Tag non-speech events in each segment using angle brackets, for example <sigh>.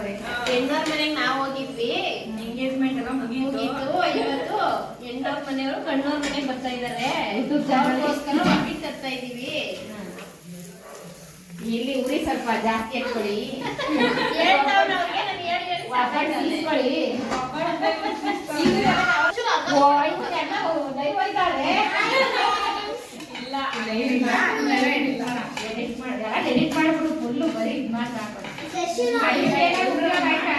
ಹೆಣ್ಣೋರ್ ಮನೆಗ್ ನಾವ್ ಹೋಗಿದ್ವಿ. ಎಂಗೇಜ್ಮೆಂಟ್ ಎಲ್ಲ ಇವತ್ತು ಮನೆಯವರು ಕಣ್ಣೋರ್ ಮನೆಗ್ ಬರ್ತಾ ಇದಾರೆ. ಇದು ಜನ- ಅವ್ರಿಗೋಸ್ಕರ ಒಬ್ಬಿಟ್ಟು ತರ್ತಾ ಇದೀವಿ. ಇಲ್ಲಿ ಉರಿ ಸ್ವಲ್ಪ ಜಾಸ್ತಿ ಹಾಕೊಳ್ಳಿ ಇದ್ದಾರೆ. ಇಲ್ಲ, ಫುಲ್ಲು ಬರೀ ಇದ್ ಮಾತ್ರ 네, 신랑이제일높은 것.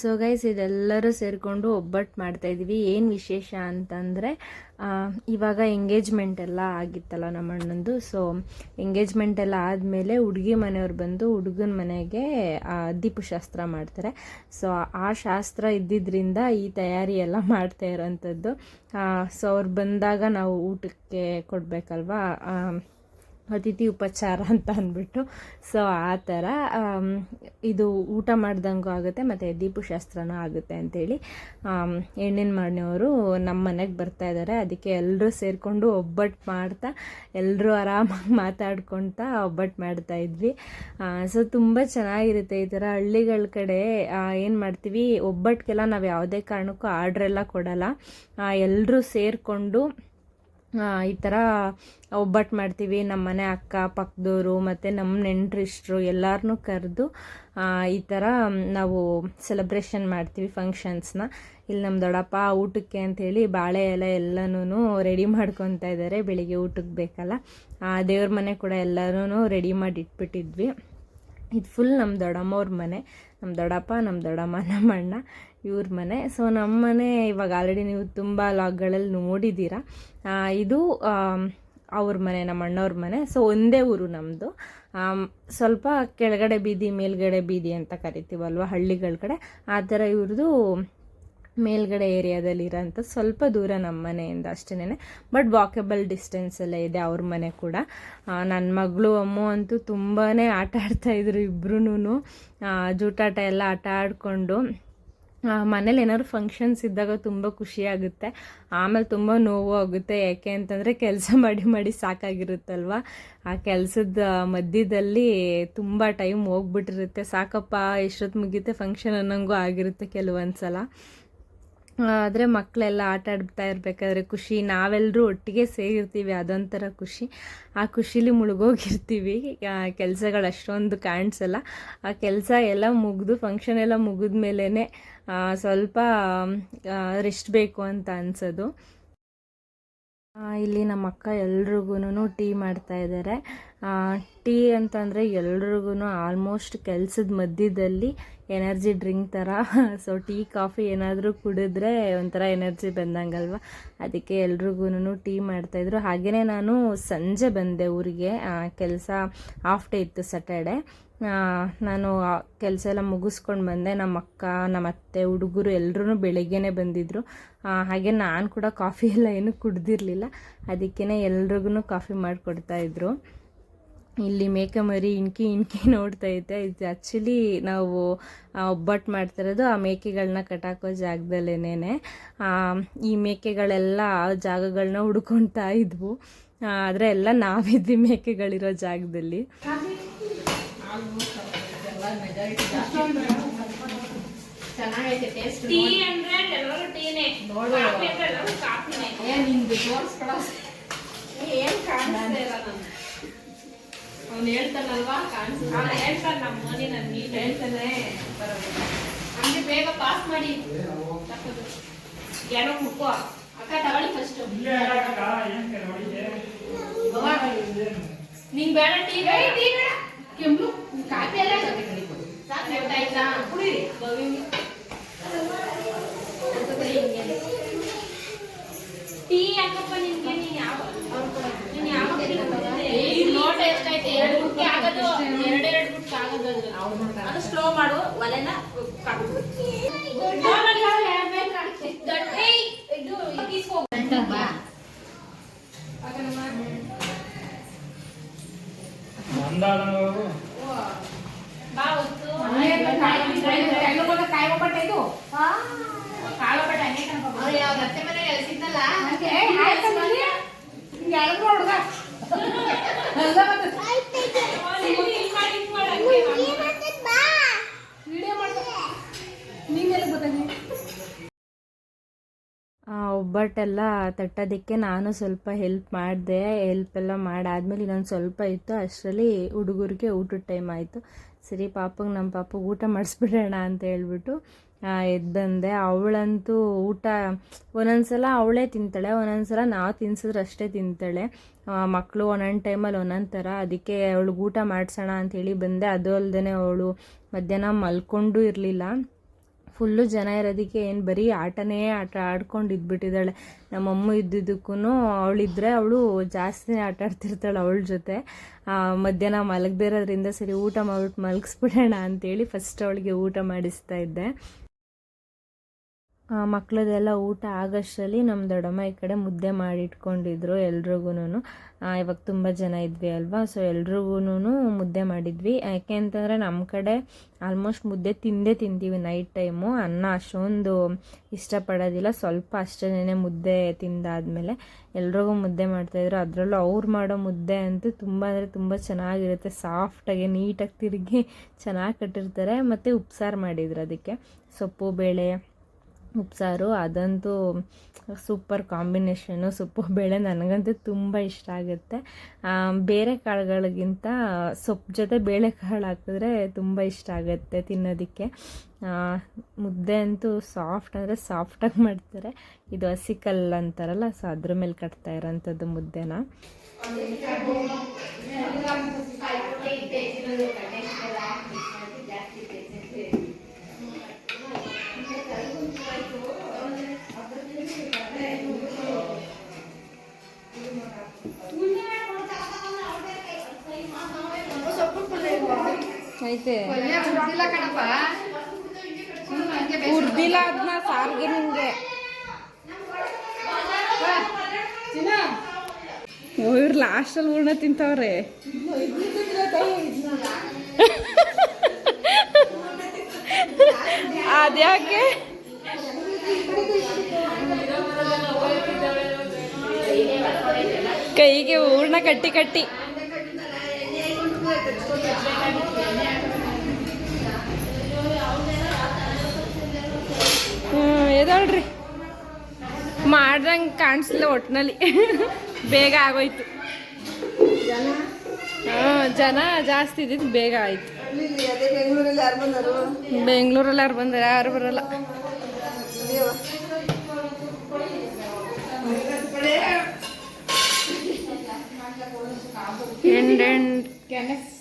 ಸೊ ಗೈಸ್ ಇದೆಲ್ಲರೂ ಸೇರಿಕೊಂಡು ಒಬ್ಬಟ್ಟು ಮಾಡ್ತಾ ಇದ್ದೀವಿ ಏನು ವಿಶೇಷ ಅಂತಂದರೆ ಇವಾಗ ಎಂಗೇಜ್ಮೆಂಟ್ ಎಲ್ಲ ಆಗಿತ್ತಲ್ಲ ನಮ್ಮ ಅಣ್ಣಂದು ಸೊ ಎಂಗೇಜ್ಮೆಂಟ್ ಎಲ್ಲ ಆದಮೇಲೆ ಹುಡುಗಿ ಮನೆಯವ್ರು ಬಂದು ಹುಡುಗನ ಮನೆಗೆ ದೀಪು ಶಾಸ್ತ್ರ ಮಾಡ್ತಾರೆ. ಸೊ ಆ ಶಾಸ್ತ್ರ ಇದ್ದಿದ್ದರಿಂದ ಈ ತಯಾರಿ ಎಲ್ಲ ಮಾಡ್ತಾ ಇರೋಂಥದ್ದು. ಸೊ ಅವ್ರು ಬಂದಾಗ ನಾವು ಊಟಕ್ಕೆ ಕೊಡಬೇಕಲ್ವಾ? ಅತಿಥಿ ಉಪಚಾರ ಅಂತ ಅಂದ್ಬಿಟ್ಟು. ಸೊ ಆ ಥರ ಇದು ಊಟ ಮಾಡ್ದಂಗೂ ಆಗುತ್ತೆ, ಮತ್ತು ದೀಪು ಶಾಸ್ತ್ರನೂ ಆಗುತ್ತೆ ಅಂಥೇಳಿ ಹೆಣ್ಣಿನ ಮನೆಯವರು ನಮ್ಮ ಮನೆಗೆ ಬರ್ತಾ ಇದ್ದಾರೆ. ಅದಕ್ಕೆ ಎಲ್ಲರೂ ಸೇರಿಕೊಂಡು ಒಬ್ಬಟ್ಟು ಮಾಡ್ತಾ, ಎಲ್ಲರೂ ಆರಾಮಾಗಿ ಮಾತಾಡ್ಕೊಳ್ತಾ ಒಬ್ಬಟ್ಟು ಮಾಡ್ತಾ ಇದ್ವಿ. ಸೊ ತುಂಬ ಚೆನ್ನಾಗಿರುತ್ತೆ ಈ ಥರ ಹಳ್ಳಿಗಳ ಕಡೆ. ಏನು ಮಾಡ್ತೀವಿ, ಒಬ್ಬಟ್ಟಿಗೆಲ್ಲ ನಾವು ಯಾವುದೇ ಕಾರಣಕ್ಕೂ ಆರ್ಡ್ರೆಲ್ಲ ಕೊಡಲ್ಲ. ಎಲ್ಲರೂ ಸೇರಿಕೊಂಡು ಈ ಥರ ಒಬ್ಬಟ್ಟು ಮಾಡ್ತೀವಿ. ನಮ್ಮ ಮನೆ ಅಕ್ಕ ಪಕ್ಕದವರು ಮತ್ತು ನಮ್ಮ ನೆಂಟರಿಷ್ಟರು ಎಲ್ಲರನ್ನೂ ಕರೆದು ಈ ಥರ ನಾವು ಸೆಲೆಬ್ರೇಷನ್ ಮಾಡ್ತೀವಿ ಫಂಕ್ಷನ್ಸ್ನ ಇಲ್ಲಿ ನಮ್ಮ ದೊಡ್ಡಪ್ಪ ಊಟಕ್ಕೆ ಅಂಥೇಳಿ ಬಾಳೆ ಎಲೆ ಎಲ್ಲನೂ ರೆಡಿ ಮಾಡ್ಕೊತಾ ಇದ್ದಾರೆ ಬೆಳಿಗ್ಗೆ ಊಟಕ್ಕೆ ಬೇಕಲ್ಲ. ದೇವ್ರ ಮನೆ ಕೂಡ ಎಲ್ಲರೂ ರೆಡಿ ಮಾಡಿ ಇಟ್ಬಿಟ್ಟಿದ್ವಿ ಇದು ಫುಲ್ ನಮ್ಮ ದೊಡ್ಡಮ್ಮವ್ರ ಮನೆ. ನಮ್ಮ ದೊಡ್ಡಪ್ಪ ನಮ್ಮ ದೊಡ್ಡಮ್ಮ ನಮ್ಮ ಅಣ್ಣ. ಇವ್ರ ಮನೆ. ಸೊ ನಮ್ಮ ಮನೆ ಇವಾಗ ಆಲ್ರೆಡಿ ನೀವು ತುಂಬ ಲಾಗ್ಗಳಲ್ಲಿ ನೋಡಿದ್ದೀರಾ. ಇದು ಅವ್ರ ಮನೆ ನಮ್ಮ ಅಣ್ಣವ್ರ ಮನೆ. ಸೊ ಒಂದೇ ಊರು ನಮ್ಮದು ಸ್ವಲ್ಪ ಕೆಳಗಡೆ ಬೀದಿ, ಮೇಲ್ಗಡೆ ಬೀದಿ ಅಂತ ಕರಿತೀವಲ್ವ ಹಳ್ಳಿಗಳ ಕಡೆ? ಆ ಥರ ಇವ್ರದ್ದು ಮೇಲ್ಗಡೆ ಏರಿಯಾದಲ್ಲಿ ಇರೋಂಥ ಸ್ವಲ್ಪ ದೂರ ನಮ್ಮ ಮನೆಯಿಂದ ಅಷ್ಟೇ ಬಟ್ ವಾಕಬಲ್ ಡಿಸ್ಟೆನ್ಸಲ್ಲೇ ಇದೆ ಅವ್ರ ಮನೆ ಕೂಡ. ನನ್ನ ಮಗಳು, ಅಮ್ಮ ಅಂತೂ ತುಂಬಾ ಆಟ ಆಡ್ತಾಯಿದ್ರು ಇಬ್ರು ಜೂಟಾಟ ಎಲ್ಲ ಆಟ ಆಡಿಕೊಂಡು ಮನೇಲಿ ಏನಾದ್ರು ಫಂಕ್ಷನ್ಸ್ ಇದ್ದಾಗ ತುಂಬ ಖುಷಿಯಾಗುತ್ತೆ ಆಮೇಲೆ ತುಂಬ ನೋವು ಆಗುತ್ತೆ. ಯಾಕೆ ಅಂತಂದರೆ ಕೆಲಸ <laughs> ಮಾಡಿ ಮಾಡಿ ಸಾಕಾಗಿರುತ್ತಲ್ವ? ಆ ಕೆಲಸದ ಮಧ್ಯದಲ್ಲಿ ತುಂಬ ಟೈಮ್ ಹೋಗ್ಬಿಟ್ಟಿರುತ್ತೆ. ಸಾಕಪ್ಪ ಎಷ್ಟೊತ್ತು ಮುಗಿಯುತ್ತೆ ಫಂಕ್ಷನ್ ಅನ್ನೋಂಗೂ ಆಗಿರುತ್ತೆ ಕೆಲವೊಂದು ಸಲ ಆದರೆ ಮಕ್ಕಳೆಲ್ಲ ಆಟ ಆಡ್ತಾ ಇರಬೇಕಾದ್ರೆ ಖುಷಿ. ನಾವೆಲ್ಲರೂ ಒಟ್ಟಿಗೆ ಸೇರಿರ್ತೀವಿ, ಅದೊಂಥರ ಖುಷಿ. ಆ ಖುಷಿಲಿ ಮುಳುಗೋಗಿರ್ತೀವಿ. ಕೆಲಸಗಳು ಅಷ್ಟೊಂದು ಕಾಣಿಸಲ್ಲ. ಆ ಕೆಲಸ ಎಲ್ಲ ಮುಗಿದು ಫಂಕ್ಷನ್ ಎಲ್ಲ ಮುಗಿದ ಸ್ವಲ್ಪ ರೆಸ್ಟ್ ಬೇಕು ಅಂತ ಅನ್ಸೋದು. ಇಲ್ಲಿ ನಮ್ಮ ಅಕ್ಕ ಎಲ್ರಿಗೂನು ಟೀ ಮಾಡ್ತಾ ಇದ್ದಾರೆ ಟೀ ಅಂತಂದರೆ ಎಲ್ರಿಗೂ ಆಲ್ಮೋಸ್ಟ್ ಕೆಲಸದ ಮಧ್ಯದಲ್ಲಿ ಎನರ್ಜಿ ಡ್ರಿಂಕ್ ಥರ ಸೊ <laughs> ಟೀ, ಕಾಫಿ ಏನಾದರೂ ಕುಡಿದ್ರೆ ಒಂಥರ ಎನರ್ಜಿ ಬಂದಂಗಲ್ವ? ಅದಕ್ಕೆ ಎಲ್ರಿಗೂನು ಟೀ ಮಾಡ್ತಾಯಿದ್ರು ಹಾಗೆಯೇ ನಾನು ಸಂಜೆ ಬಂದೆ ಊರಿಗೆ. ಕೆಲಸ ಹಾಫ್ ಡೇ ಇತ್ತು ಸ್ಯಾಟರ್ಡೆ ನಾನು ಕೆಲಸ ಎಲ್ಲ ಮುಗಿಸ್ಕೊಂಡು ಬಂದೆ. ನಮ್ಮ ಅಕ್ಕ ನಮ್ಮ ಅತ್ತೆ ಹುಡುಗರು ಎಲ್ಲರೂ ಬೆಳಗ್ಗೆನೇ ಬಂದಿದ್ದರು ಹಾಗೆ ನಾನು ಕೂಡ ಕಾಫಿ ಎಲ್ಲ ಏನೂ ಕುಡ್ದಿರಲಿಲ್ಲ. ಅದಕ್ಕೇ ಎಲ್ರಿಗೂ ಕಾಫಿ ಮಾಡಿಕೊಡ್ತಾಯಿದ್ರು ಇಲ್ಲಿ ಮೇಕೆ ಮರಿ ಇಣ್ಕಿ ಇಣ್ಕಿ ನೋಡ್ತಾ ಇದ್ದೆ. ಇದು ಆ್ಯಕ್ಚುಲಿ ನಾವು ಒಬ್ಬಟ್ಟು ಮಾಡ್ತಿರೋದು ಆ ಮೇಕೆಗಳನ್ನ ಕಟ್ಟಾಕೋ ಜಾಗದಲ್ಲೇನೆ ಈ ಮೇಕೆಗಳೆಲ್ಲ ಜಾಗಗಳನ್ನ ಹುಡ್ಕೊಳ್ತಾ ಇದ್ವು. ಆದರೆ ಎಲ್ಲ ನಾವಿದ್ವಿ ಮೇಕೆಗಳಿರೋ ಜಾಗದಲ್ಲಿ. ಚೆನ್ನಾಗೈತೆ ಟೇಸ್ಟ್ ಟೀ ಅಂದ್ರೆ ಎಲ್ಲರೂ ಟೀನೇ. ನೋಡು. ಕಾಫಿ ಅಂದ್ರೆ ಎಲ್ಲರೂ ಕಾಫಿನೇ. ಏ ನಿಂದು ಏನು ಏನ್ ಕಾಣಿಸ್ತಾ ಇಲ್ಲ ನಾನು ಅವ್ನು ಹೇಳ್ತಾನಲ್ವಾ? ಕಾಣಿಸ್ತಾ ಅವ್ನು ಹೇಳ್ತಾನೆ ನಮ್ಮ ಮನೆ ಹೇಳ್ತಾನೆ. ಬೇಗ ಪಾಸ್ ಮಾಡಿ. ತಪ್ಪದು. ಏನೋ ಮುಕ್ಕೋ ಅಕ್ಕ ತಗೊಳ್ಳಿ ಫಸ್ಟ್ ನಿಂಗೆ ಬೇಡ ಟೀ ಬೇಡ ಟೀ ಬೇಡ. ಕೆಂಪು ಕಾಫಿ ಎಲ್ಲ ಟೀ ಯಾಕಪ್ಪ ನಿನ್ಗೆ ನೀನ್ ಯಾವ ನೀನ್ ಯಾವ ನೋಟ ಎಷ್ಟೈತೆ ಎರಡು ಗುಟ್ಟಿ ಆಗೋದು ಎರಡೆರಡು ಗುಟ್ಟಿ ಆಗೋದು ಅದು ಸ್ಲೋ ಮಾಡು ಒಲೆನ ಇದು ಬಾ. ಒಬ್ಬಟ್ಟೆಲ್ಲ ತಟ್ಟೋದಕ್ಕೆ ನಾನು ಸ್ವಲ್ಪ ಹೆಲ್ಪ್ ಮಾಡಿದೆ. ಹೆಲ್ಪ್ ಎಲ್ಲ ಮಾಡಾದ್ಮೇಲೆ ಇನ್ನೊಂದು ಸ್ವಲ್ಪ ಇತ್ತು. ಅಷ್ಟರಲ್ಲಿ ಹುಡುಗರಿಗೆ ಊಟದ ಟೈಮ್ ಆಯಿತು. ಸರಿ, ಪಾಪಗೆ ನಮ್ಮ ಪಾಪಗೆ ಊಟ ಮಾಡಿಸ್ಬಿಡೋಣ ಅಂತ ಹೇಳ್ಬಿಟ್ಟು ಎದ್ದು ಬಂದೆ ಅವಳಂತೂ ಊಟ, ಒಂದೊಂದ್ಸಲ ಅವಳೇ ತಿಂತಾಳೆ, ಒಂದೊಂದ್ಸಲ ನಾವು ತಿನ್ಸಿದ್ರೆ ಅಷ್ಟೇ ತಿಂತಾಳೆ. ಮಕ್ಕಳು ಒಂದೊಂದು ಟೈಮಲ್ಲಿ ಒಂದೊಂದು ಥರ. ಅದಕ್ಕೆ ಅವಳಿಗೆ ಊಟ ಮಾಡಿಸೋಣ ಅಂಥೇಳಿ ಬಂದೆ. ಅದು ಅಲ್ಲದೆ ಅವಳು ಮಧ್ಯಾಹ್ನ ಮಲ್ಕೊಂಡು ಇರಲಿಲ್ಲ. ಫುಲ್ಲು ಜನ ಇರೋದಕ್ಕೆ ಏನು ಬರೀ ಆಟನೇ ಆಟ ಆಡ್ಕೊಂಡು ಇದ್ಬಿಟ್ಟಿದ್ದಾಳೆ ನಮ್ಮಮ್ಮ ಇದ್ದಿದ್ದಕ್ಕೂ ಅವಳಿದ್ರೆ ಅವಳು ಜಾಸ್ತಿ ಆಟ ಆಡ್ತಿರ್ತಾಳೆ ಅವಳ ಜೊತೆ. ಮಧ್ಯಾಹ್ನ ಮಲಗದೇ ಇರೋದ್ರಿಂದ ಸರಿ ಊಟ ಮಾಡ್ಬಿಟ್ಟು ಮಲಗಿಸ್ಬಿಡೋಣ ಅಂತೇಳಿ ಫಸ್ಟ್ ಅವಳಿಗೆ ಊಟ ಮಾಡಿಸ್ತಾ ಇದ್ದೆ. ಮಕ್ಕಳದೆಲ್ಲ ಊಟ ಆಗಷ್ಟರಲ್ಲಿ ನಮ್ಮ ದೊಡ್ಡಮ್ಮ ಈ ಕಡೆ ಮುದ್ದೆ ಮಾಡಿಟ್ಕೊಂಡಿದ್ರು ಎಲ್ರಿಗೂ ಇವಾಗ ತುಂಬ ಜನ ಇದ್ವಿ ಅಲ್ವಾ? ಸೊ ಎಲ್ರಿಗೂ ಮುದ್ದೆ ಮಾಡಿದ್ವಿ. ಯಾಕೆ ಅಂತಂದರೆ ನಮ್ಮ ಕಡೆ ಆಲ್ಮೋಸ್ಟ್ ಮುದ್ದೆ ತಿಂದೇ ತಿಂತೀವಿ ನೈಟ್ ಟೈಮು ಅನ್ನ ಅಷ್ಟೊಂದು ಇಷ್ಟಪಡೋದಿಲ್ಲ. ಸ್ವಲ್ಪ ಅಷ್ಟೇ ಮುದ್ದೆ ತಿಂದಾದಮೇಲೆ ಎಲ್ರಿಗೂ ಮುದ್ದೆ ಮಾಡ್ತಾಯಿದ್ರು ಅದರಲ್ಲೂ ಅವ್ರು ಮಾಡೋ ಮುದ್ದೆ ಅಂತೂ ತುಂಬ ಅಂದರೆ ತುಂಬ ಚೆನ್ನಾಗಿರುತ್ತೆ. ಸಾಫ್ಟಾಗಿ ನೀಟಾಗಿ ತಿರುಗಿ ಚೆನ್ನಾಗಿ ಕಟ್ಟಿರ್ತಾರೆ. ಮತ್ತು ಉಪ್ಸಾರು ಮಾಡಿದ್ರು ಅದಕ್ಕೆ. ಸೊಪ್ಪು, ಬೇಳೆ ಉಪ್ಸಾರು, ಅದಂತೂ ಸೂಪರ್ ಕಾಂಬಿನೇಷನು, ಸೊಪ್ಪು, ಬೇಳೆ ನನಗಂತೂ ತುಂಬ ಇಷ್ಟ ಆಗುತ್ತೆ. ಬೇರೆ ಕಾಳುಗಳಿಗಿಂತ ಸೊಪ್ಪು ಜೊತೆ ಬೇಳೆ ಕಾಳು ಹಾಕಿದ್ರೆ ತುಂಬ ಇಷ್ಟ ಆಗುತ್ತೆ ತಿನ್ನೋದಕ್ಕೆ. ಮುದ್ದೆ ಅಂತೂ ಸಾಫ್ಟ್ ಅಂದರೆ ಸಾಫ್ಟಾಗಿ ಮಾಡ್ತಾರೆ. ಇದು ಹಸಿಕಲ್ ಅಂತಾರಲ್ಲ, ಸೊ ಅದ್ರ ಮೇಲೆ ಕಟ್ತಾ ಇರೋಂಥದ್ದು ಮುದ್ದೆನ. ಐತೆ. ಉರ್ದಿಲ್ಲ ಅದನ್ನ ಸಾರಿಗೆ ನಿಮಗೆ. ಇವ್ರು ಲಾಸ್ಟಲ್ಲಿ ಹೂರ್ಣ ತಿಂತಾವ್ರೆ. ಅದ್ಯಾಕೆ? ಕೈಗೆ ಹೂರ್ಣ ಕಟ್ಟಿ ಕಟ್ಟಿ. ಎದಳ್ರಿ ಮಾಡ್ದಂಗೆ ಕಾಣಿಸ್ಲಿಲ್ಲ ಒಟ್ಟಿನಲ್ಲಿ ಬೇಗ ಆಗೋಯ್ತು. ಹಾಂ, ಜನ ಜಾಸ್ತಿ ಇದ್ದಿದ್ದು ಬೇಗ ಆಯ್ತು. ಬೆಂಗಳೂರಲ್ಲಿ ಯಾರು ಬಂದಾರ? ಯಾರು ಬರಲ್ಲ.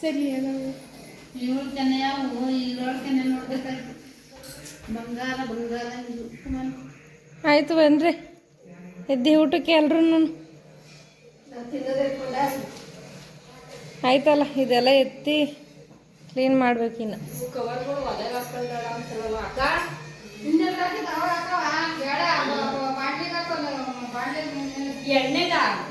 ಸರಿ ಆಯ್ತು ಬನ್ರಿ ಎದ್ದಿ ಊಟಕ್ಕೆ ಎಲ್ರೂ ಆಯ್ತಲ್ಲ ಇದೆಲ್ಲ ಎತ್ತಿ ಕ್ಲೀನ್ ಮಾಡ್ಬೇಕಿನ್ನು ಇನ್ನೆಲ್ಲಾದ್ರೂ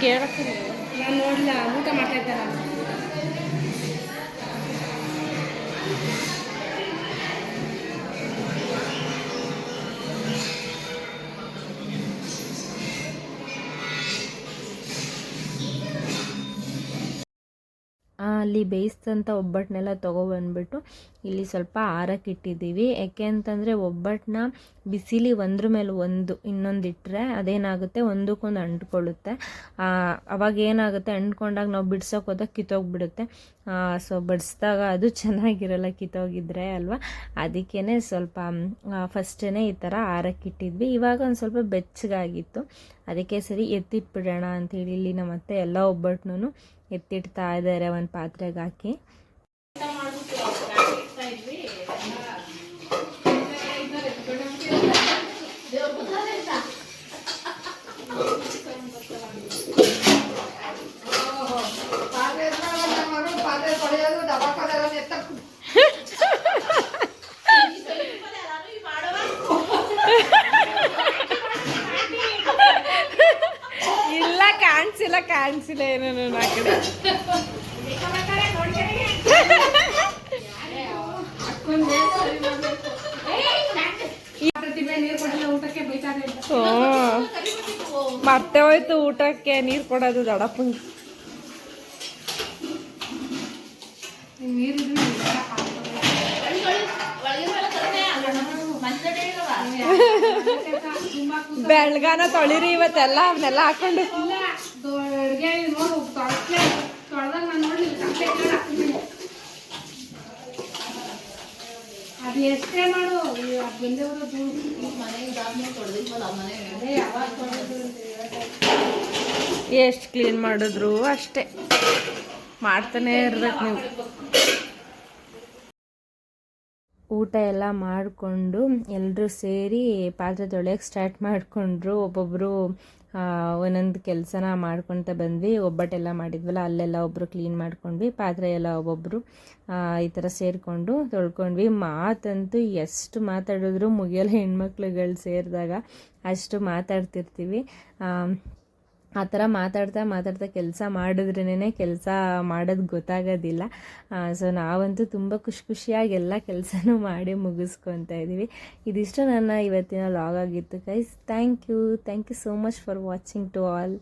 ಕೇಳಕ್ಕೆ ನಾನು ನೋಡ್ಲಿಲ್ಲ ಊಟ ಮಾಡ್ತಾ ಇದ್ದೆ ನಾನು ಆ, ಅಲ್ಲಿ ಬೇಯಿಸಿದಂಥ ಒಬ್ಬಟ್ಟನ್ನೆಲ್ಲ ತೊಗೊಬಂದ್ಬಿಟ್ಟು ಇಲ್ಲಿ ಸ್ವಲ್ಪ ಆರಕ್ಕೆ ಇಟ್ಟಿದ್ದೀವಿ ಯಾಕೆ ಅಂತಂದರೆ ಒಬ್ಬಟ್ಟನ್ನ ಬಿಸಿಲಿ ಒಂದ್ರ ಮೇಲೆ ಒಂದು ಇನ್ನೊಂದು ಇಟ್ಟರೆ ಅದೇನಾಗುತ್ತೆ? ಒಂದಕ್ಕೊಂದು ಅಂಟ್ಕೊಳ್ಳುತ್ತೆ. ಅವಾಗ ಏನಾಗುತ್ತೆ? ಅಂಟ್ಕೊಂಡಾಗ ನಾವು ಬಿಡ್ಸೋಕೆ ಹೋದಾಗ ಕಿತ್ತೋಗ್ಬಿಡುತ್ತೆ. ಸೊ ಬಡಿಸಿದಾಗ ಅದು ಚೆನ್ನಾಗಿರಲ್ಲ, ಕಿತ್ತೋಗಿದ್ರೆ ಅಲ್ವಾ? ಅದಕ್ಕೇ ಸ್ವಲ್ಪ ಫಸ್ಟೇ ಈ ಥರ ಆರಕ್ಕೆ ಇಟ್ಟಿದ್ವಿ ಇವಾಗ ಒಂದು ಸ್ವಲ್ಪ ಬೆಚ್ಚಗಾಗಿತ್ತು. ಅದಕ್ಕೆ ಸರಿ ಎತ್ತಿಟ್ಬಿಡೋಣ ಅಂಥೇಳಿ ಇಲ್ಲಿ ನಮ್ಮ ಅತ್ತೆ ಎಲ್ಲ ಒಬ್ಬಟ್ಟನ್ನು ಎತ್ತಿಡ್ತಾ ಇದ್ದಾರೆ ಒಂದು ಪಾತ್ರೆಗೆ ಹಾಕಿ ಊಟ ಮಾಡ್ಬಿಟ್ಟು ಗಾಡಿ ಇಡ್ತಾ ಇದ್ವಿ ಎಲ್ಲ ಕಾಣಿಸಿಲ್ಲ ಏನೋ ಆ ಕಡೆ ಮತ್ತೆ ಹೋಯ್ತು ಊಟಕ್ಕೆ ನೀರು ಕೊಡೋದು ದಡಪ್ಪ ಬೆಳ್ಗಾನ ತೊಳಿರಿ ಇವತ್ತೆಲ್ಲ ಅವನ್ನೆಲ್ಲ ಹಾಕೊಂಡು ನಾನು ನೋಡಲಿ ಎಷ್ಟೇ ಮಾಡು ಅದ್ ಯಾವಾಗ ಎಷ್ಟು ಕ್ಲೀನ್ ಮಾಡಿದ್ರು ಅಷ್ಟೇ. ಮಾಡ್ತಾನೆ ಇರ್ಬೇಕು ನೀವು. ಊಟ ಎಲ್ಲ ಮಾಡಿಕೊಂಡು ಎಲ್ಲರೂ ಸೇರಿ ಪಾತ್ರೆ ತೊಳೆಯೋಕ್ಕೆ ಸ್ಟಾರ್ಟ್ ಮಾಡಿಕೊಂಡ್ರು ಒಬ್ಬೊಬ್ಬರು ಒಂದೊಂದು ಕೆಲಸನ ಮಾಡ್ಕೊತ ಬಂದ್ವಿ. ಒಬ್ಬಟ್ಟೆಲ್ಲ ಮಾಡಿದ್ವಲ್ಲ, ಅಲ್ಲೆಲ್ಲ ಒಬ್ಬರು ಕ್ಲೀನ್ ಮಾಡ್ಕೊಂಡ್ವಿ. ಪಾತ್ರೆ ಎಲ್ಲ ಒಬ್ಬೊಬ್ಬರು ಈ ಥರ ಸೇರಿಕೊಂಡು ತೊಳ್ಕೊಂಡ್ವಿ. ಮಾತಂತೂ ಎಷ್ಟು ಮಾತಾಡಿದ್ರು ಮುಗಿಯಲ್ಲ ಹೆಣ್ಮಕ್ಳುಗಳು ಸೇರಿದಾಗ. ಅಷ್ಟು ಮಾತಾಡ್ತಿರ್ತೀವಿ. ಆ ಥರ ಮಾತಾಡ್ತಾ ಮಾತಾಡ್ತಾ ಕೆಲಸ ಮಾಡಿದ್ರೇ ಕೆಲಸ ಮಾಡೋದು ಗೊತ್ತಾಗೋದಿಲ್ಲ. ಸೊ ನಾವಂತೂ ತುಂಬ ಖುಷಿ ಖುಷಿಯಾಗಿ ಎಲ್ಲ ಕೆಲಸನೂ ಮಾಡಿ ಮುಗಿಸ್ಕೊತಾ ಇದ್ದೀವಿ. ಇದಿಷ್ಟು ನನ್ನ ಇವತ್ತಿನ ಲಾಗ್ ಆಗಿತ್ತು guys thank you thank you so much for watching to all